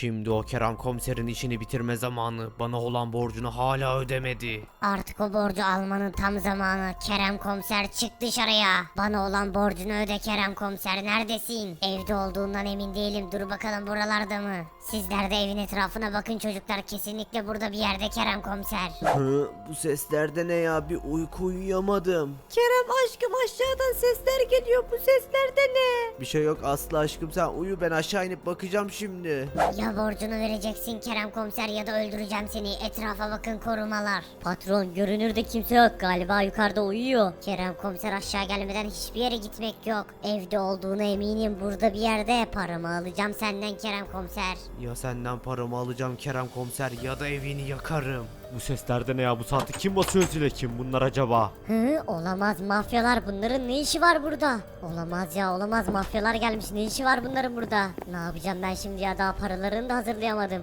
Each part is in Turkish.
Şimdi o Kerem komiserin işini bitirme zamanı. Bana olan borcunu hala ödemedi. Artık o borcu almanın tam zamanı. Kerem komiser çık dışarıya. Bana olan borcunu öde Kerem komiser. Neredesin? Evde olduğundan emin değilim. Dur bakalım buralarda mı? Sizler de evin etrafına bakın çocuklar. Kesinlikle burada bir yerde Kerem komiser. Hı, bu seslerde ne ya? Bir uyku uyuyamadım. Kerem aşkım aşağıdan sesler geliyor. Bu sesler de ne? Bir şey yok Aslı aşkım sen uyu ben aşağı inip bakacağım şimdi. Ya borcunu vereceksin Kerem komiser ya da öldüreceğim seni. Etrafa bakın korumalar. Patron görünürde kimse yok galiba yukarıda uyuyor. Kerem komiser aşağı gelmeden hiçbir yere gitmek yok. Evde olduğuna eminim burada bir yerde. Paramı alacağım senden Kerem komiser. Ya senden paramı alacağım Kerem komiser ya da evini yakarım. Bu seslerde ne ya? Bu saatte kim basıyor zile? Kim bunlar acaba? Hı, olamaz mafyalar bunların ne işi var burada? Olamaz ya olamaz mafyalar gelmiş ne işi var bunların burada? Ne yapacağım ben şimdi ya daha paralarını da hazırlayamadım.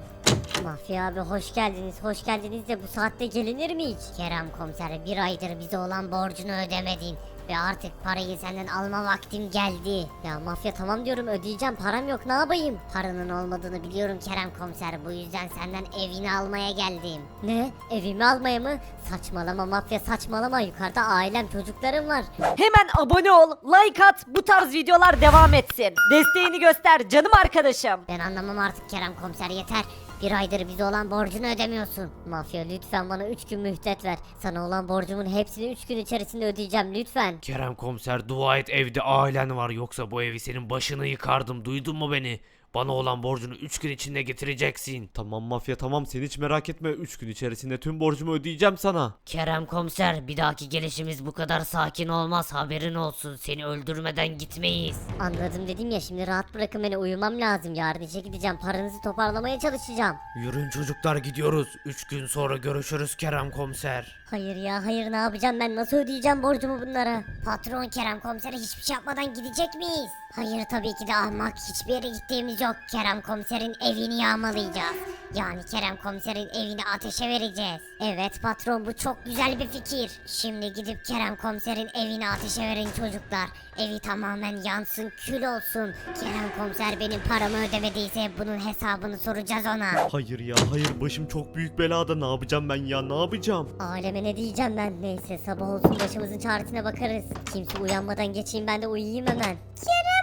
Mafya abi hoş geldiniz hoş geldiniz de bu saatte gelinir mi hiç? Kerem komiser bir aydır bize olan borcunu ödemedin. Ve artık parayı senden alma vaktim geldi. Ya mafya tamam diyorum ödeyeceğim param yok ne yapayım? Paranın olmadığını biliyorum Kerem komiser bu yüzden senden evini almaya geldim. Ne? Evimi almaya mı? Saçmalama mafya saçmalama yukarıda ailem çocuklarım var. Hemen abone ol, like at, bu tarz videolar devam etsin. Desteğini göster canım arkadaşım. Ben anlamam artık Kerem komiser yeter. Bir aydır bize olan borcunu ödemiyorsun. Mafya lütfen bana 3 gün mühlet ver. Sana olan borcumun hepsini 3 gün içerisinde ödeyeceğim lütfen. Kerem komiser dua et evde ailen var yoksa bu evi senin başını yıkardım duydun mu beni? Bana olan borcunu 3 gün içinde getireceksin. Tamam mafya tamam sen hiç merak etme 3 gün içerisinde tüm borcumu ödeyeceğim sana. Kerem komiser bir dahaki gelişimiz bu kadar sakin olmaz haberin olsun seni öldürmeden gitmeyiz. Anladım dedim ya şimdi rahat bırakın beni uyumam lazım. Yarın işe gideceğim paranızı toparlamaya çalışacağım. Yürün çocuklar gidiyoruz. 3 gün sonra görüşürüz Kerem komiser. Hayır ya hayır ne yapacağım ben nasıl ödeyeceğim borcumu bunlara? Patron Kerem komisere hiçbir şey yapmadan gidecek miyiz? Hayır tabii ki de ahmak hiçbir yere gittiğimiz yok. Kerem komiserin evini yağmalayacağız. Yani Kerem komiserin evini ateşe vereceğiz. Evet patron bu çok güzel bir fikir. Şimdi gidip Kerem komiserin evini ateşe verin çocuklar. Evi tamamen yansın kül olsun. Kerem komiser benim paramı ödemediyse bunun hesabını soracağız ona. Hayır ya hayır başım çok büyük belada ne yapacağım ben ya ne yapacağım? Aleme ne diyeceğim ben neyse sabah olsun başımızın çaresine bakarız. Kimse uyanmadan geçeyim ben de uyuyayım hemen. Kerem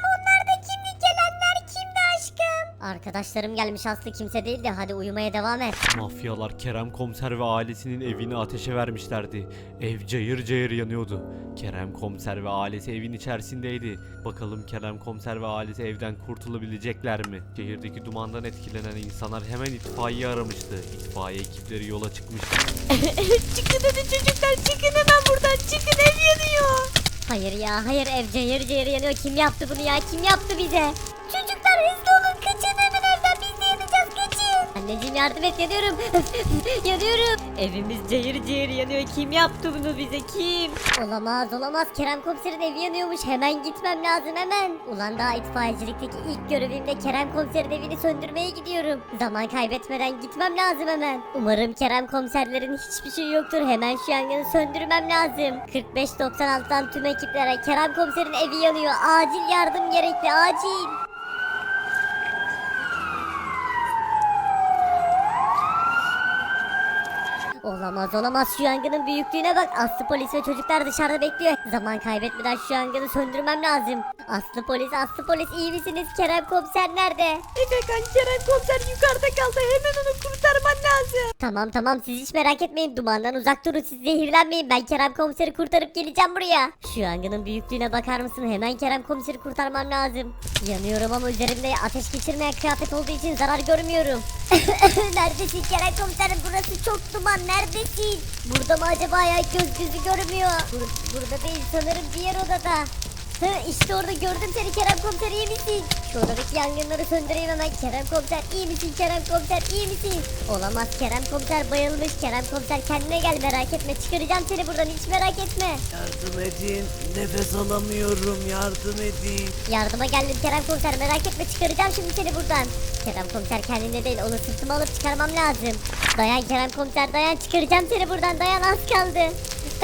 Arkadaşlarım gelmiş Aslı kimse değil de hadi uyumaya devam et. Mafyalar Kerem komiser ve ailesinin evini ateşe vermişlerdi. Ev cayır cayır yanıyordu. Kerem komiser ve ailesi evin içerisindeydi. Bakalım Kerem komiser ve ailesi evden kurtulabilecekler mi? Şehirdeki dumandan etkilenen insanlar hemen itfaiye aramıştı. İtfaiye ekipleri yola çıkmıştı. çıkın hadi çocuklar çıkın hemen buradan çıkın ev yanıyor. Hayır ya hayır ev cayır cayır yanıyor kim yaptı bunu ya kim yaptı bize? Çocuklar Anneciğim yardım et yanıyorum. yanıyorum. Evimiz cayır cayır yanıyor kim yaptı bunu bize kim? Olamaz olamaz Kerem komiserin evi yanıyormuş hemen gitmem lazım hemen. Ulan daha itfaiyecilikteki ilk görevimde Kerem komiserin evini söndürmeye gidiyorum. Zaman kaybetmeden gitmem lazım hemen. Umarım Kerem komiserlerin hiçbir şey yoktur hemen şu yangını söndürmem lazım. 45-96'dan tüm ekiplere Kerem komiserin evi yanıyor acil yardım gerekli acil. Olamaz olamaz şu yangının büyüklüğüne bak. Aslı polis ve çocuklar dışarıda bekliyor. Zaman kaybetmeden şu yangını söndürmem lazım. Aslı polis, Aslı polis iyi misiniz? Kerem komiser nerede? Efekan Kerem komiser yukarıda kaldı hemen onu kurtarman lazım. Tamam tamam siz hiç merak etmeyin. Dumandan uzak durun siz zehirlenmeyin. Ben Kerem komiseri kurtarıp geleceğim buraya. Şu yangının büyüklüğüne bakar mısın? Hemen Kerem komiseri kurtarmam lazım. Yanıyorum ama üzerimde ateş geçirmeyen kıyafet olduğu için zarar görmüyorum. Neredesin Kerem komiserim? Burası çok duman. Neredesin? Burada mı acaba ya? Göz gözü görmüyor. Bur- burada değil sanırım diğer odada. Hı, işte orada gördüm seni Kerem komiser iyi misin? Şu odadaki yangınları söndüreyim hemen Kerem komiser iyi misin Kerem komiser iyi misin? Olamaz Kerem komiser bayılmış Kerem komiser kendine gel merak etme çıkaracağım seni buradan hiç merak etme. Yardım edin nefes alamıyorum yardım edin. Yardıma geldim Kerem komiser merak etme çıkaracağım şimdi seni buradan. Kerem komiser kendine değil onu sırtıma alıp çıkarmam lazım. Dayan Kerem komiser dayan çıkaracağım seni buradan dayan az kaldı.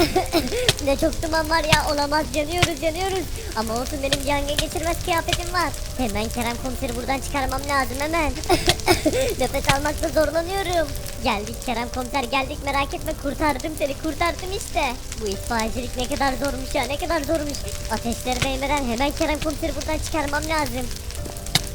ne çok duman var ya olamaz yanıyoruz yanıyoruz. Ama olsun benim yangın geçirmez kıyafetim var. Hemen Kerem komiseri buradan çıkarmam lazım hemen. Nefes almakta zorlanıyorum. Geldik Kerem komiser geldik merak etme kurtardım seni kurtardım işte. Bu itfaiyecilik ne kadar zormuş ya ne kadar zormuş. Ateşleri değmeden hemen Kerem komiseri buradan çıkarmam lazım.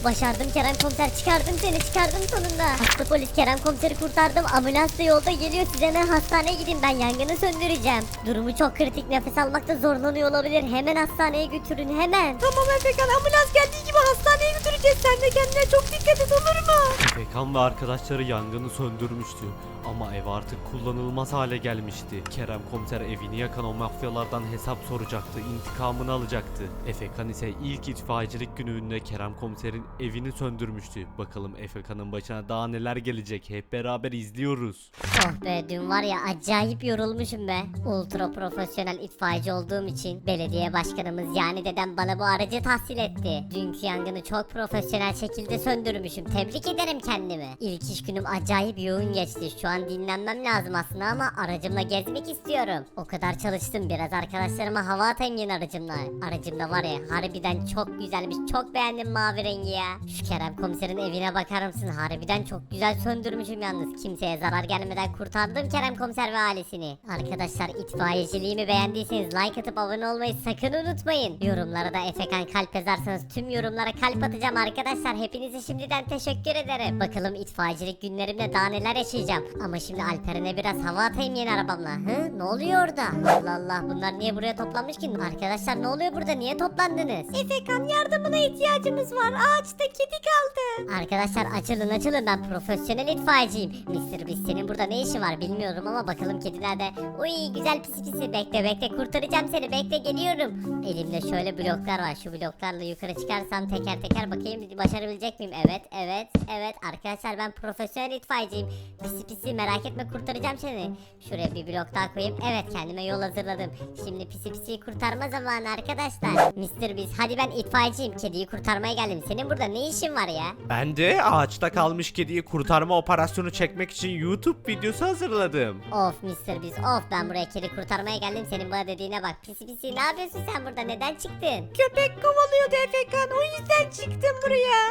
Başardım Kerem komiser çıkardım seni çıkardım sonunda. Hasta polis Kerem komiseri kurtardım. Ambulans da yolda geliyor siz hemen hastaneye gidin ben yangını söndüreceğim. Durumu çok kritik nefes almakta zorlanıyor olabilir. Hemen hastaneye götürün hemen. Tamam Efekan ambulans geldiği gibi hastaneye götüreceğiz. Sen de kendine çok dikkat et olur mu? Efekan ve arkadaşları yangını söndürmüştü. Ama ev artık kullanılmaz hale gelmişti. Kerem komiser evini yakan o mafyalardan hesap soracaktı, intikamını alacaktı. Efekan ise ilk itfaiyecilik gününde Kerem komiserin evini söndürmüştü. Bakalım Efekan'ın başına daha neler gelecek hep beraber izliyoruz. Oh be dün var ya acayip yorulmuşum be. Ultra profesyonel itfaiyeci olduğum için belediye başkanımız yani dedem bana bu aracı tahsil etti. Dünkü yangını çok profesyonel şekilde söndürmüşüm. Tebrik ederim kendimi. İlk iş günüm acayip yoğun geçti. Şu an dinlenmem lazım aslında ama aracımla gezmek istiyorum. O kadar çalıştım biraz arkadaşlarıma hava atayım yeni aracımla. Aracımda var ya harbiden çok güzelmiş. Çok beğendim mavi rengi ya. Şu Kerem komiserin evine bakar mısın? Harbiden çok güzel söndürmüşüm yalnız. Kimseye zarar gelmeden kurtardım Kerem komiser ve ailesini. Arkadaşlar itfaiyeciliğimi beğendiyseniz like atıp abone olmayı sakın unutmayın. Yorumlara da Efekan kalp yazarsanız tüm yorumlara kalp atacağım arkadaşlar. Hepinize şimdiden teşekkür ederim. Bakalım itfaiyecilik günlerimde daha neler yaşayacağım. Ama şimdi Alperen'e biraz hava atayım yeni arabamla. Hı? Ne oluyor orada? Allah Allah bunlar niye buraya toplanmış ki? Arkadaşlar ne oluyor burada? Niye toplandınız? Efekan yardımına ihtiyacımız var. Ağaçta kedi kaldı. Arkadaşlar açılın açılın ben profesyonel itfaiyeciyim. Mr. Beast senin burada ne işin var bilmiyorum ama bakalım kedi nerede? Uy güzel pisi pisi bekle bekle kurtaracağım seni bekle geliyorum. Elimde şöyle bloklar var şu bloklarla yukarı çıkarsam teker teker bakayım başarabilecek miyim? Evet evet evet arkadaşlar ben profesyonel itfaiyeciyim. Pisi pisi merak etme kurtaracağım seni. Şuraya bir blok daha koyayım. Evet kendime yol hazırladım. Şimdi pisi pisiyi kurtarma zamanı arkadaşlar. Mr. Beast hadi ben itfaiyeciyim. Kediyi kurtarmaya geldim. Senin burada ne işin var ya? Ben de ağaçta kalmış kediyi kurtarma operasyonu çekmek için YouTube videosu hazırladım. Of Mr. Beast of ben buraya kedi kurtarmaya geldim. Senin bana dediğine bak. Pisi pisi ne yapıyorsun sen burada? Neden çıktın? Köpek kovalıyordu Efekan o yüzden çıktım buraya.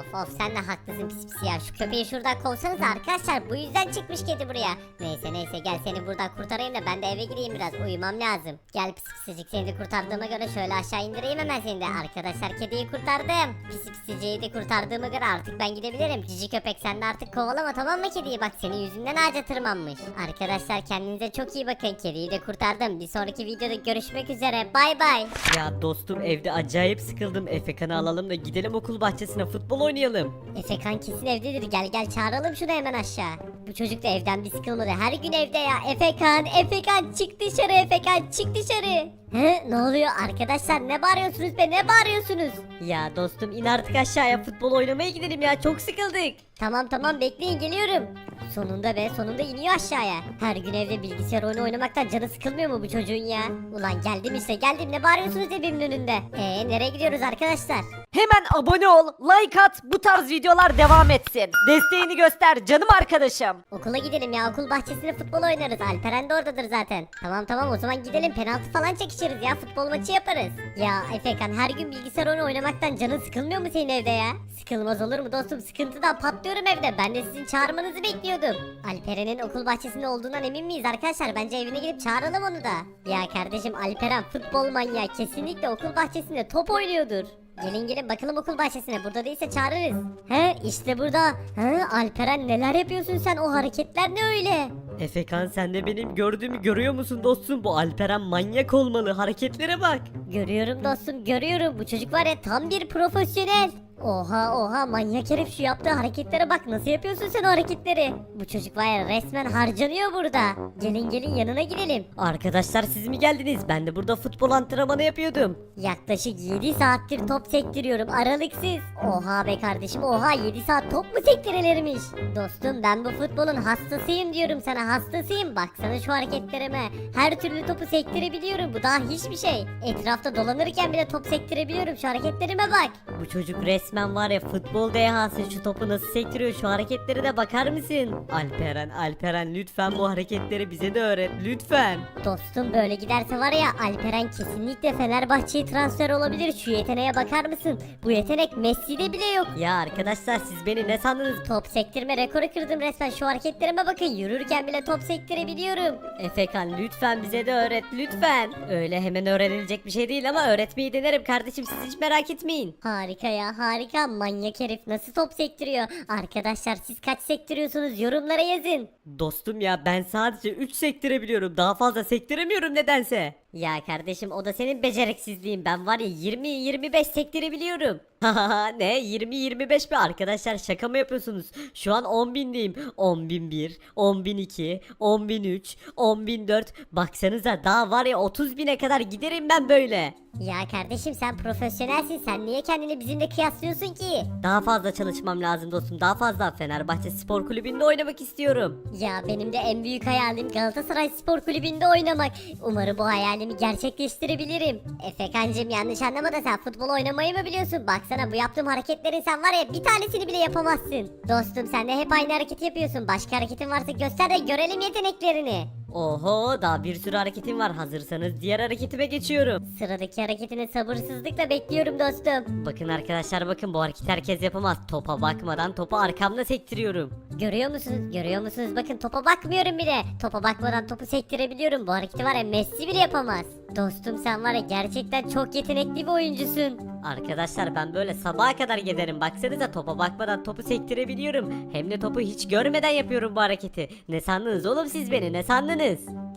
Of of sen de haklısın pis pis ya. Şu köpeği şuradan kovsanız arkadaşlar. Bu yüzden çıkmış kedi buraya. Neyse neyse gel seni buradan kurtarayım da ben de eve gideyim biraz. Uyumam lazım. Gel pis pisicik seni de kurtardığıma göre şöyle aşağı indireyim hemen seni de. Arkadaşlar kediyi kurtardım. Pis pisiciyi de kurtardığıma göre artık ben gidebilirim. Cici köpek sen de artık kovalama tamam mı kediyi? Bak senin yüzünden ağaca tırmanmış. Arkadaşlar kendinize çok iyi bakın. Kediyi de kurtardım. Bir sonraki videoda görüşmek üzere. Bay bay. Ya dostum evde acayip sıkıldım. Efekan'ı alalım da gidelim okul bahçesine futbol oynayalım. Efekan kesin evdedir. Gel gel çağıralım şunu hemen aşağı. Bu çocuk da evden bir sıkılmadı. Her gün evde ya. Efekan, Efekan çık dışarı Efekan çık dışarı. He, ne oluyor arkadaşlar ne bağırıyorsunuz be ne bağırıyorsunuz? Ya dostum in artık aşağıya futbol oynamaya gidelim ya çok sıkıldık. Tamam tamam bekleyin geliyorum. Sonunda be sonunda iniyor aşağıya. Her gün evde bilgisayar oyunu oynamaktan canı sıkılmıyor mu bu çocuğun ya? Ulan geldim işte geldim ne bağırıyorsunuz evimin önünde? Eee nereye gidiyoruz arkadaşlar? Hemen abone ol, like at, bu tarz videolar devam etsin. Desteğini göster canım arkadaşım. Okula gidelim ya okul bahçesinde futbol oynarız. Alperen de oradadır zaten. Tamam tamam o zaman gidelim penaltı falan çekişiriz ya futbol maçı yaparız. Ya Efekan her gün bilgisayar oyunu oynamaktan canın sıkılmıyor mu senin evde ya? Sıkılmaz olur mu dostum sıkıntıdan patlıyorum evde. Ben de sizin çağırmanızı bekliyordum. Alperen'in okul bahçesinde olduğundan emin miyiz arkadaşlar? Bence evine gidip çağıralım onu da. Ya kardeşim Alperen futbol manyağı kesinlikle okul bahçesinde top oynuyordur. Gelin gelin bakalım okul bahçesine. Burada değilse çağırırız. He işte burada. He Alperen neler yapıyorsun sen? O hareketler ne öyle? Efekan sen de benim gördüğümü görüyor musun dostum? Bu Alperen manyak olmalı hareketlere bak. Görüyorum dostum görüyorum. Bu çocuk var ya tam bir profesyonel. Oha oha manyak herif şu yaptığı hareketlere bak nasıl yapıyorsun sen o hareketleri? Bu çocuk var ya resmen harcanıyor burada. Gelin gelin yanına gidelim. Arkadaşlar siz mi geldiniz? Ben de burada futbol antrenmanı yapıyordum. Yaklaşık 7 saattir top sektiriyorum aralıksız. Oha be kardeşim oha 7 saat top mu sektirilirmiş? Dostum ben bu futbolun hastasıyım diyorum sana hastasıyım. Baksana şu hareketlerime. Her türlü topu sektirebiliyorum bu daha hiçbir şey. Etrafta dolanırken bile top sektirebiliyorum şu hareketlerime bak. Bu çocuk resmen resmen var ya futbol dehası şu topu nasıl sektiriyor şu hareketlere de bakar mısın? Alperen Alperen lütfen bu hareketleri bize de öğret lütfen. Dostum böyle giderse var ya Alperen kesinlikle Fenerbahçe'ye transfer olabilir. Şu yeteneğe bakar mısın? Bu yetenek Messi'de bile yok. Ya arkadaşlar siz beni ne sandınız? Top sektirme rekoru kırdım resmen. Şu hareketlerime bakın. Yürürken bile top sektirebiliyorum. Efekan lütfen bize de öğret lütfen. Öyle hemen öğrenilecek bir şey değil ama öğretmeyi denerim kardeşim siz hiç merak etmeyin. Harika ya harika. Manyak herif nasıl top sektiriyor? Arkadaşlar siz kaç sektiriyorsunuz? Yorumlara yazın. Dostum ya ben sadece 3 sektirebiliyorum daha fazla sektiremiyorum nedense. Ya kardeşim o da senin beceriksizliğin. Ben var ya 20-25 sektirebiliyorum. Hahaha ne 20-25 mi arkadaşlar şaka mı yapıyorsunuz? Şu an 10.000'deyim. 10.001, 10.002, 10.003, 10.004 baksanıza daha var ya 30.000'e kadar giderim ben böyle. Ya kardeşim sen profesyonelsin. Sen niye kendini bizimle kıyaslıyorsun ki? Daha fazla çalışmam lazım dostum daha fazla Fenerbahçe Spor Kulübü'nde oynamak istiyorum. Ya benim de en büyük hayalim Galatasaray Spor Kulübü'nde oynamak. Umarım bu hayalimi gerçekleştirebilirim. Efekancım yanlış anlama da sen futbol oynamayı mı biliyorsun? Baksana bu yaptığım hareketlerin sen var ya bir tanesini bile yapamazsın. Dostum sen de hep aynı hareketi yapıyorsun. Başka hareketin varsa göster de görelim yeteneklerini. Oho daha bir sürü hareketim var hazırsanız diğer hareketime geçiyorum. Sıradaki hareketini sabırsızlıkla bekliyorum dostum. Bakın arkadaşlar bakın bu hareketi herkes yapamaz. Topa bakmadan topu arkamda sektiriyorum. Görüyor musunuz? Görüyor musunuz? Bakın topa bakmıyorum bile. Topa bakmadan topu sektirebiliyorum. Bu hareketi var ya Messi bile yapamaz. Dostum sen var ya gerçekten çok yetenekli bir oyuncusun. Arkadaşlar ben böyle sabaha kadar giderim. Baksanıza topa bakmadan topu sektirebiliyorum. Hem de topu hiç görmeden yapıyorum bu hareketi. Ne sandınız oğlum siz beni ne sandınız?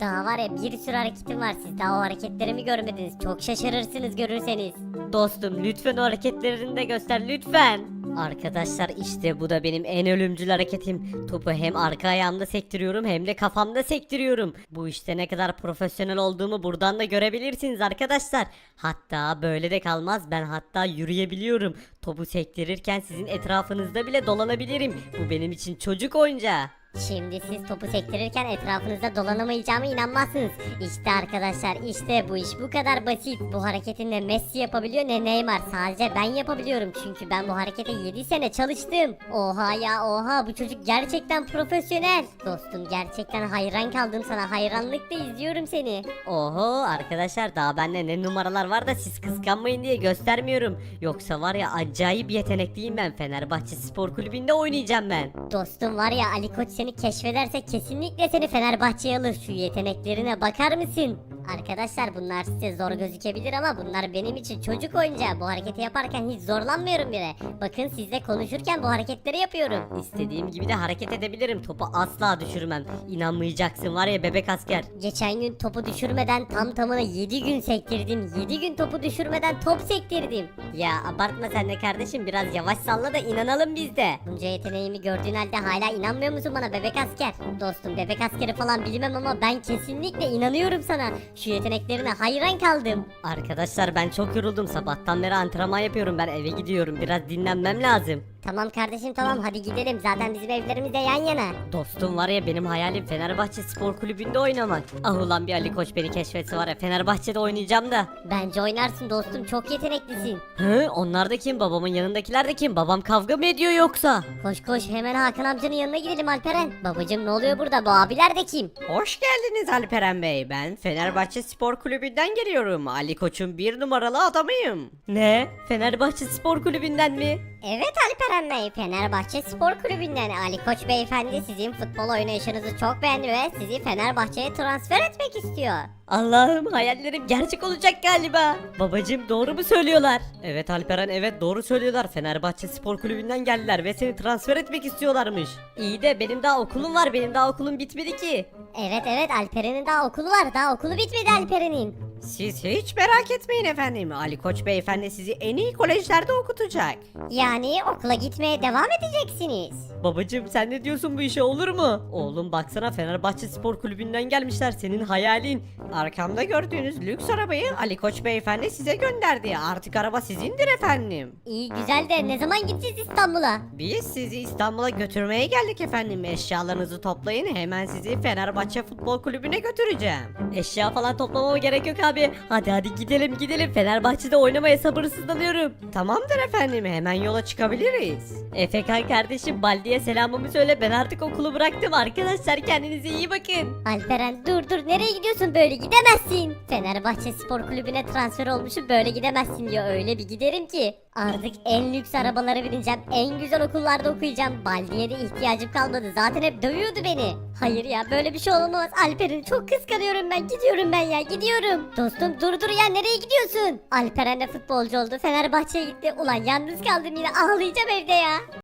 Daha var ya bir sürü hareketim var. Siz daha o hareketlerimi görmediniz. Çok şaşırırsınız görürseniz. Dostum lütfen o hareketlerini de göster lütfen. Arkadaşlar işte bu da benim en ölümcül hareketim. Topu hem arka ayağımda sektiriyorum hem de kafamda sektiriyorum. Bu işte ne kadar profesyonel olduğumu buradan da görebilirsiniz arkadaşlar. Hatta böyle de kalmaz ben hatta yürüyebiliyorum. Topu sektirirken sizin etrafınızda bile dolanabilirim. Bu benim için çocuk oyuncağı. Şimdi siz topu sektirirken etrafınızda dolanamayacağıma inanmazsınız. İşte arkadaşlar işte bu iş bu kadar basit. Bu hareketi ne Messi yapabiliyor ne Neymar. Sadece ben yapabiliyorum çünkü ben bu harekete 7 sene çalıştım. Oha ya oha bu çocuk gerçekten profesyonel. Dostum gerçekten hayran kaldım sana hayranlıkla izliyorum seni. Oho arkadaşlar daha bende ne numaralar var da siz kıskanmayın diye göstermiyorum. Yoksa var ya acayip yetenekliyim ben. Fenerbahçe Spor Kulübü'nde oynayacağım ben. Dostum var ya Ali Koç seni keşfederse kesinlikle seni Fenerbahçe'ye alır. Şu yeteneklerine bakar mısın? Arkadaşlar bunlar size zor gözükebilir ama bunlar benim için çocuk oyuncağı. Bu hareketi yaparken hiç zorlanmıyorum bile. Bakın sizle konuşurken bu hareketleri yapıyorum. İstediğim gibi de hareket edebilirim. Topu asla düşürmem. İnanmayacaksın var ya bebek asker. Geçen gün topu düşürmeden tam tamına 7 gün sektirdim. 7 gün topu düşürmeden top sektirdim. Ya abartma sen de kardeşim biraz yavaş salla da inanalım biz de. Bunca yeteneğimi gördüğün halde hala inanmıyor musun bana bebek asker? Dostum bebek askeri falan bilmem ama ben kesinlikle inanıyorum sana. Şu yeteneklerine hayran kaldım. Arkadaşlar ben çok yoruldum. Sabahtan beri antrenman yapıyorum. Ben eve gidiyorum. Biraz dinlenmem lazım. Tamam kardeşim tamam hadi gidelim. Zaten bizim evlerimiz de yan yana. Dostum var ya benim hayalim Fenerbahçe Spor Kulübü'nde oynamak. Ah ulan bir Ali Koç beni keşfetse var ya Fenerbahçe'de oynayacağım da. Bence oynarsın dostum çok yeteneklisin. Hı onlar da kim? Babamın yanındakiler de kim? Babam kavga mı ediyor yoksa? Koş koş hemen Hakan amcanın yanına gidelim Alperen. Babacım ne oluyor burada bu abiler de kim? Hoş geldiniz Alperen Bey. Ben Fenerbahçe Spor Kulübü'nden geliyorum. Ali Koç'un bir numaralı adamıyım. Ne? Fenerbahçe Spor Kulübü'nden mi? Evet Alperen Bey Fenerbahçe Spor Kulübü'nden Ali Koç beyefendi sizin futbol oynayışınızı çok beğendi ve sizi Fenerbahçe'ye transfer etmek istiyor. Allah'ım hayallerim gerçek olacak galiba. Babacım doğru mu söylüyorlar? Evet Alperen evet doğru söylüyorlar. Fenerbahçe Spor Kulübü'nden geldiler ve seni transfer etmek istiyorlarmış. İyi de benim daha okulum var. Benim daha okulum bitmedi ki. Evet evet Alperen'in daha okulu var daha okulu bitmedi Alperen'in. Siz hiç merak etmeyin efendim. Ali Koç beyefendi sizi en iyi kolejlerde okutacak. Yani okula gitmeye devam edeceksiniz. Babacım sen ne diyorsun bu işe olur mu? Oğlum baksana Fenerbahçe Spor Kulübü'nden gelmişler senin hayalin. Arkamda gördüğünüz lüks arabayı Ali Koç beyefendi size gönderdi. Artık araba sizindir efendim. İyi güzel de ne zaman gideceğiz İstanbul'a? Biz sizi İstanbul'a götürmeye geldik efendim. Eşyalarınızı toplayın hemen sizi Fenerbahçe Futbol Kulübü'ne götüreceğim. Eşya falan toplamama gerek yok abi abi. Hadi hadi gidelim gidelim. Fenerbahçe'de oynamaya sabırsızlanıyorum. Tamamdır efendim hemen yola çıkabiliriz. Efekan kardeşim Baldi'ye selamımı söyle. Ben artık okulu bıraktım. Arkadaşlar kendinize iyi bakın. Alperen dur dur nereye gidiyorsun böyle gidemezsin. Fenerbahçe Spor Kulübü'ne transfer olmuşum böyle gidemezsin diyor öyle bir giderim ki. Artık en lüks arabalara bineceğim en güzel okullarda okuyacağım. Baldi'ye de ihtiyacım kalmadı zaten hep dövüyordu beni. Hayır ya böyle bir şey olmaz Alperen'i çok kıskanıyorum ben gidiyorum ben ya gidiyorum. Dostum dur dur ya nereye gidiyorsun? Alperen de futbolcu oldu Fenerbahçe'ye gitti. Ulan yalnız kaldım yine ağlayacağım evde ya.